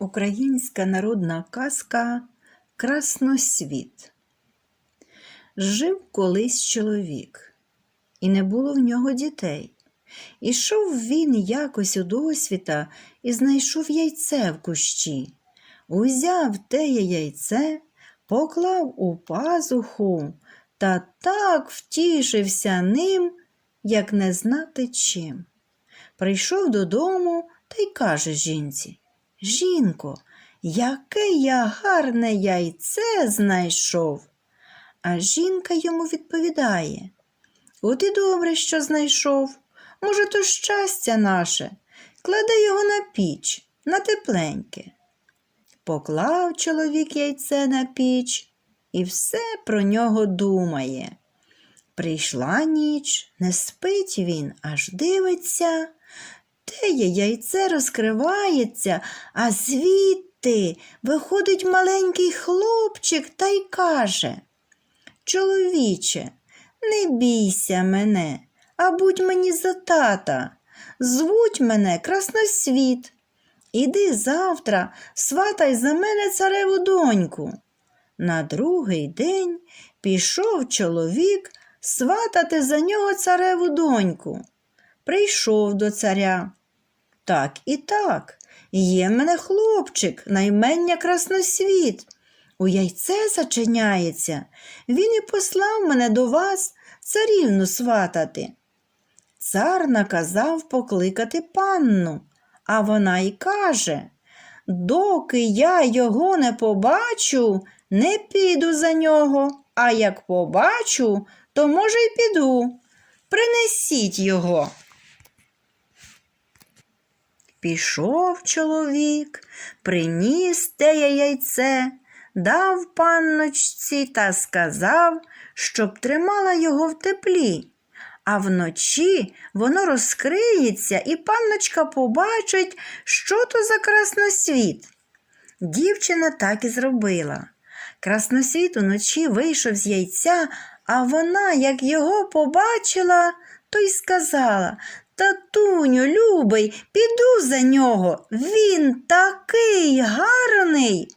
Українська народна казка Красносвіт. Жив колись чоловік, і не було в нього дітей. Ішов він якось у досвіта і знайшов яйце в кущі. Узяв теє яйце, поклав у пазуху та так втішився ним, як не знати чим. Прийшов додому та й каже жінці Жінко, яке я гарне яйце знайшов. А жінка йому відповідає От і добре, що знайшов. Може, то щастя наше. Кладе його на піч, на тепленьке. Поклав чоловік яйце на піч і все про нього думає. Прийшла ніч, не спить він, аж дивиться. Теє яйце розкривається, а звідти виходить маленький хлопчик та й каже Чоловіче, не бійся мене, а будь мені за тата. Звуть мене Красносвіт. Іди завтра, сватай за мене цареву доньку. На другий день пішов чоловік сватати за нього цареву доньку. Прийшов до царя. Так і так, є в мене хлопчик, наймення красносвіт. У яйце зачиняється. Він і послав мене до вас царівну сватати. Цар наказав покликати панну, а вона й каже Доки я його не побачу, не піду за нього, а як побачу, то, може, й піду. Принесіть його. Пішов чоловік, приніс теє яйце, дав панночці та сказав, щоб тримала його в теплі. А вночі воно розкриється, і панночка побачить, що то за красносвіт. Дівчина так і зробила. Красносвіт уночі вийшов з яйця, а вона, як його побачила, то й сказала Татуню, любий, піду за нього. Він такий гарний.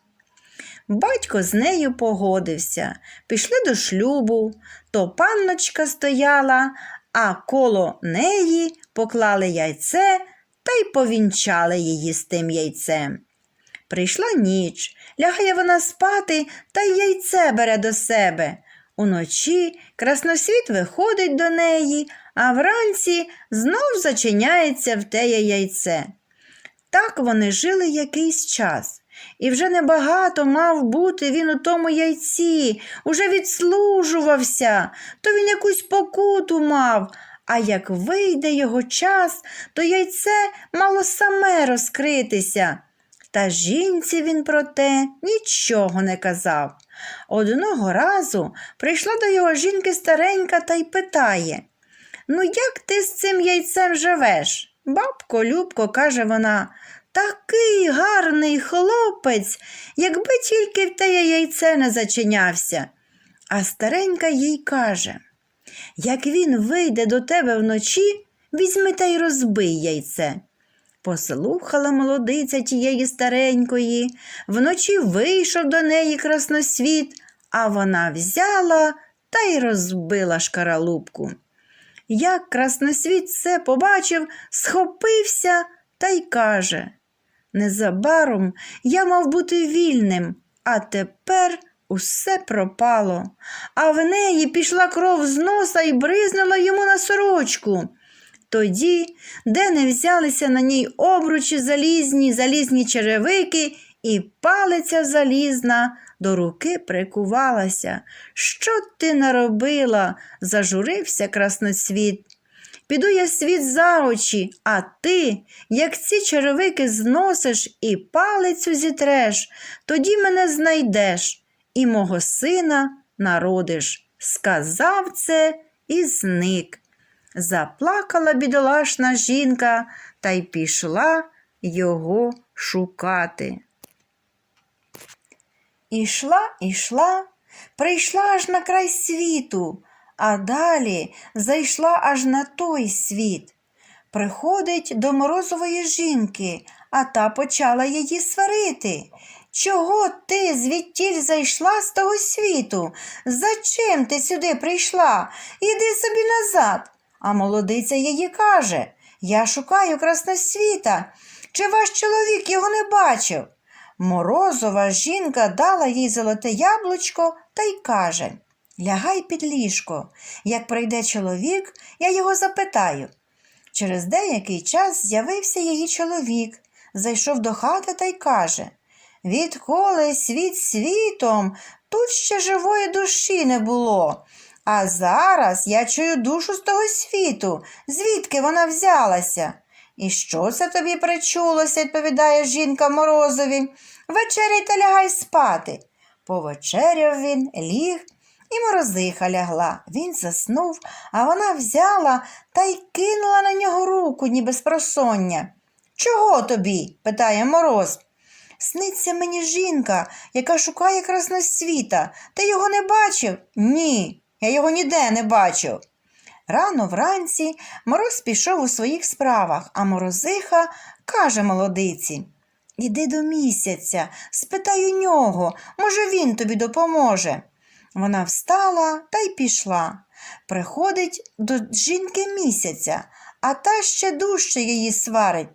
Батько з нею погодився. Пішли до шлюбу, то панночка стояла, а коло неї поклали яйце та й повінчали її з тим яйцем. Прийшла ніч, лягає вона спати та яйце бере до себе. Уночі красносвіт виходить до неї, а вранці знов зачиняється в теє яйце. Так вони жили якийсь час, і вже небагато мав бути він у тому яйці, уже відслужувався, то він якусь покуту мав, а як вийде його час, то яйце мало саме розкритися. Та жінці він про те нічого не казав. Одного разу прийшла до його жінки старенька та й питає Ну, як ти з цим яйцем живеш? Бабко Любко, каже вона, такий гарний хлопець, якби тільки в те яйце не зачинявся. А старенька їй каже Як він вийде до тебе вночі, візьми та й розбий яйце. Послухала молодиця тієї старенької, вночі вийшов до неї красносвіт, а вона взяла та й розбила шкаралупку. Як красносвіт це побачив, схопився та й каже Незабаром я мав бути вільним, а тепер усе пропало, а в неї пішла кров з носа і бризнула йому на сорочку. Тоді, де не взялися на ній обручі залізні, залізні черевики, і палиця залізна до руки прикувалася. Що ти наробила? зажурився красноцвіт. Піду я світ за очі, а ти, як ці черевики зносиш і палицю зітреш, тоді мене знайдеш і мого сина народиш. Сказав це і зник. Заплакала бідолашна жінка та й пішла його шукати. Ішла, ішла, прийшла аж на край світу, а далі зайшла аж на той світ. Приходить до морозової жінки, а та почала її сварити. Чого ти звідтіль зайшла з того світу? За чим ти сюди прийшла? Іди собі назад. А молодиця її каже Я шукаю красносвіта. Чи ваш чоловік його не бачив? Морозова жінка дала їй золоте яблучко та й каже Лягай під ліжко. Як прийде чоловік, я його запитаю. Через деякий час з'явився її чоловік, зайшов до хати та й каже Відколи світ світом, тут ще живої душі не було. А зараз я чую душу з того світу, звідки вона взялася. І що це тобі причулося, відповідає жінка Морозові. Вечеряй та лягай спати. Повечеряв він, ліг, і морозиха лягла. Він заснув, а вона взяла та й кинула на нього руку, ніби з просоння. Чого тобі? питає мороз. Сниться мені жінка, яка шукає красносвіта. Ти його не бачив? Ні, я його ніде не бачив. Рано вранці мороз пішов у своїх справах, а морозиха каже молодиці Іди до місяця, спитай у нього, може, він тобі допоможе. Вона встала та й пішла. Приходить до жінки місяця, а та ще дужче її сварить.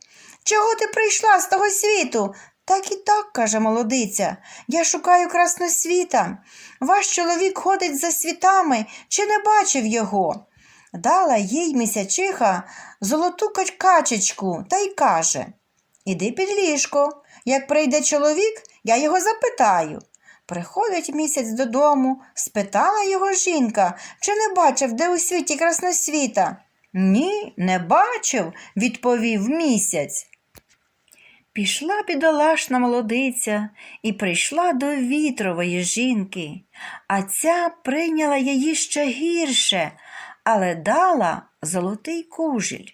Чого ти прийшла з того світу? Так і так, каже молодиця, я шукаю красносвіта. Ваш чоловік ходить за світами, чи не бачив його? Дала їй місячиха золоту кач- качечку та й каже Іди під ліжко. Як прийде чоловік, я його запитаю. Приходить місяць додому, спитала його жінка, чи не бачив, де у світі красносвіта. Ні, не бачив, відповів місяць. Пішла бідолашна молодиця і прийшла до вітрової жінки, а ця прийняла її ще гірше, але дала золотий кужіль.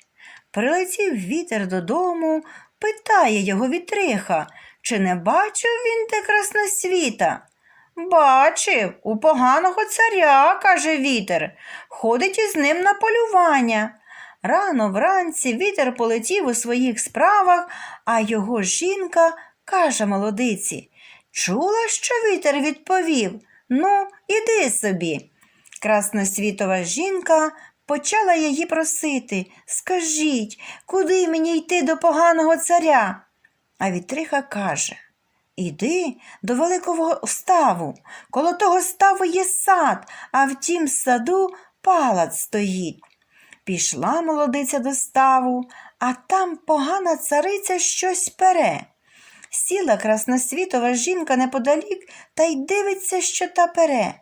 Прилетів вітер додому, питає його вітриха, чи не бачив він те красносвіта? Бачив, у поганого царя, каже вітер, ходить із ним на полювання. Рано вранці вітер полетів у своїх справах, а його жінка каже молодиці Чула, що вітер відповів? Ну, іди собі. Красносвітова жінка почала її просити Скажіть, куди мені йти до поганого царя? А вітриха каже Іди до великого ставу. Коло того ставу є сад, а в тім саду палац стоїть. Пішла молодиця до ставу, а там погана цариця щось пере. Сіла красносвітова жінка неподалік та й дивиться, що та пере.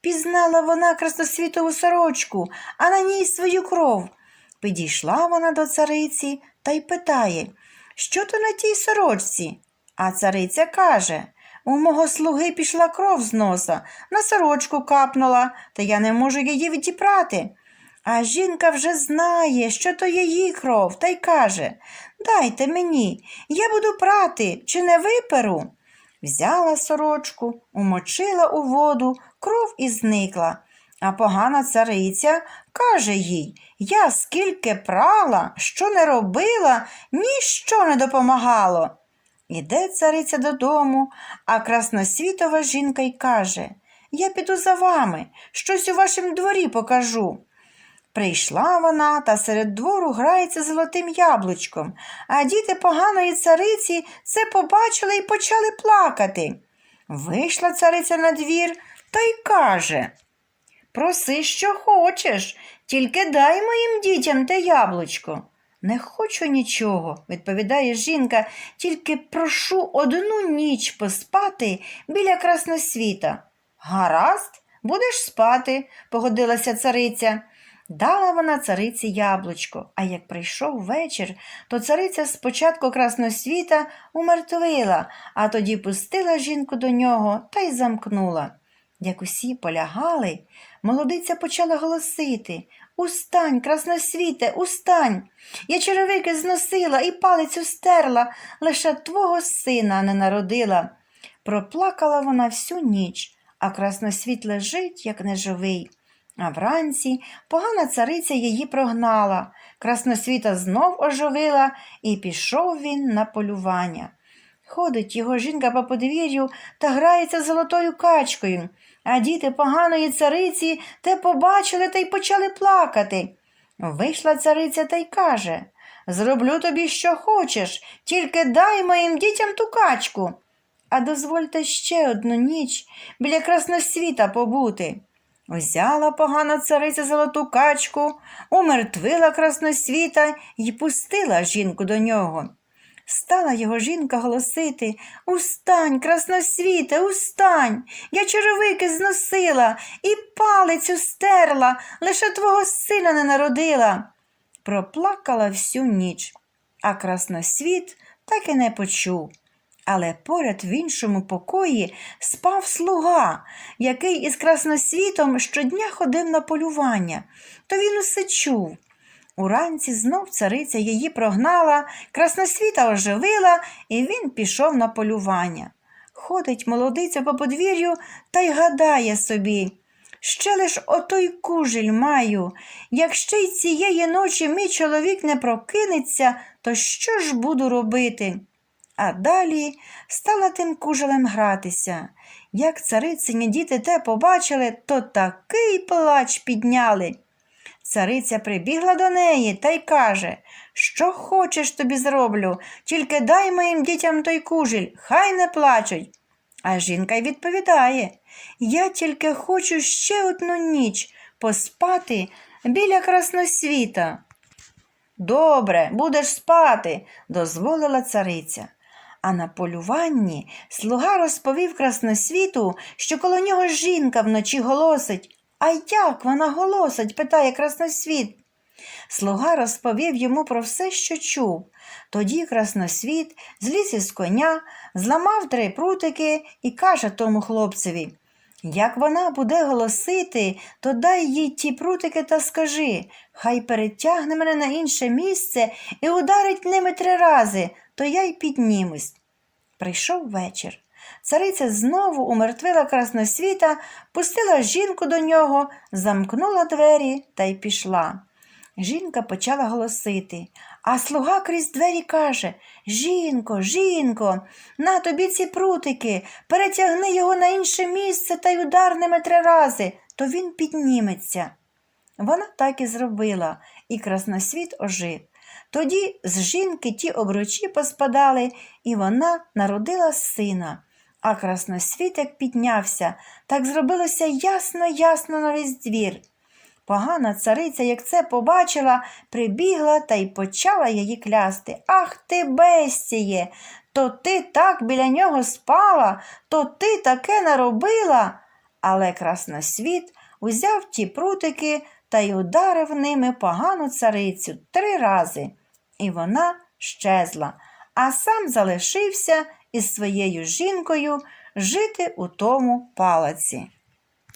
Пізнала вона красносвітову сорочку, а на ній свою кров. Підійшла вона до цариці та й питає, що то на тій сорочці? А цариця каже у мого слуги пішла кров з носа, на сорочку капнула, та я не можу її відіпрати. А жінка вже знає, що то її кров, та й каже Дайте мені, я буду прати, чи не виперу. Взяла сорочку, умочила у воду, кров і зникла. А погана цариця каже їй Я скільки прала, що не робила, ніщо не допомагало. Іде цариця додому, а красносвітова жінка й каже Я піду за вами, щось у вашім дворі покажу. Прийшла вона та серед двору грається золотим яблучком, а діти поганої цариці це побачили і почали плакати. Вийшла цариця на двір та й каже Проси, що хочеш, тільки дай моїм дітям те яблучко. Не хочу нічого, відповідає жінка, тільки прошу одну ніч поспати біля красносвіта. Гаразд, будеш спати, погодилася цариця. Дала вона цариці яблучко, а як прийшов вечір, то цариця спочатку красносвіта умертвила, а тоді пустила жінку до нього та й замкнула. Як усі полягали, молодиця почала голосити Устань, красносвіте, устань. Я черевики зносила і палицю стерла, лише твого сина не народила. Проплакала вона всю ніч, а красносвіт лежить, як неживий. А вранці погана цариця її прогнала, красносвіта знов оживила, і пішов він на полювання. Ходить його жінка по подвір'ю та грається золотою качкою, а діти поганої цариці те побачили та й почали плакати. Вийшла цариця та й каже Зроблю тобі, що хочеш, тільки дай моїм дітям ту качку. А дозвольте ще одну ніч біля красносвіта побути. Взяла погана цариця золоту качку, умертвила красносвіта й пустила жінку до нього. Стала його жінка голосити Устань, красносвіте, устань. Я черевики зносила і палицю стерла, лише твого сина не народила. Проплакала всю ніч, а красносвіт так і не почув. Але поряд в іншому покої спав слуга, який із красносвітом щодня ходив на полювання, то він усе чув. Уранці знов цариця її прогнала, красносвіта оживила, і він пішов на полювання. Ходить молодиця по подвір'ю та й гадає собі. Ще лиш отой кужель маю. Як ще й цієї ночі мій чоловік не прокинеться, то що ж буду робити? А далі стала тим кужелем гратися. Як царицині діти те побачили, то такий плач підняли. Цариця прибігла до неї та й каже, що хочеш тобі зроблю, тільки дай моїм дітям той кужель, хай не плачуть. А жінка й відповідає Я тільки хочу ще одну ніч поспати біля красносвіта. Добре, будеш спати, дозволила цариця. А на полюванні слуга розповів красносвіту, що коло нього жінка вночі голосить. А як вона голосить? питає красносвіт. Слуга розповів йому про все, що чув. Тоді красносвіт зліз із коня, зламав три прутики і каже тому хлопцеві Як вона буде голосити, то дай їй ті прутики та скажи, хай перетягне мене на інше місце і ударить ними три рази, то я й піднімусь. Прийшов вечір. Цариця знову умертвила красносвіта, пустила жінку до нього, замкнула двері та й пішла. Жінка почала голосити, а слуга крізь двері каже Жінко, жінко, на тобі ці прутики, перетягни його на інше місце та й удар ними три рази, то він підніметься. Вона так і зробила, і красносвіт ожив. Тоді з жінки ті обручі поспадали, і вона народила сина. А красносвіт як піднявся, так зробилося ясно-ясно на весь двір. Погана цариця, як це побачила, прибігла та й почала її клясти. Ах ти, бестіє, то ти так біля нього спала, то ти таке наробила. Але красносвіт узяв ті прутики та й ударив ними погану царицю три рази, і вона щезла, а сам залишився із своєю жінкою жити у тому палаці.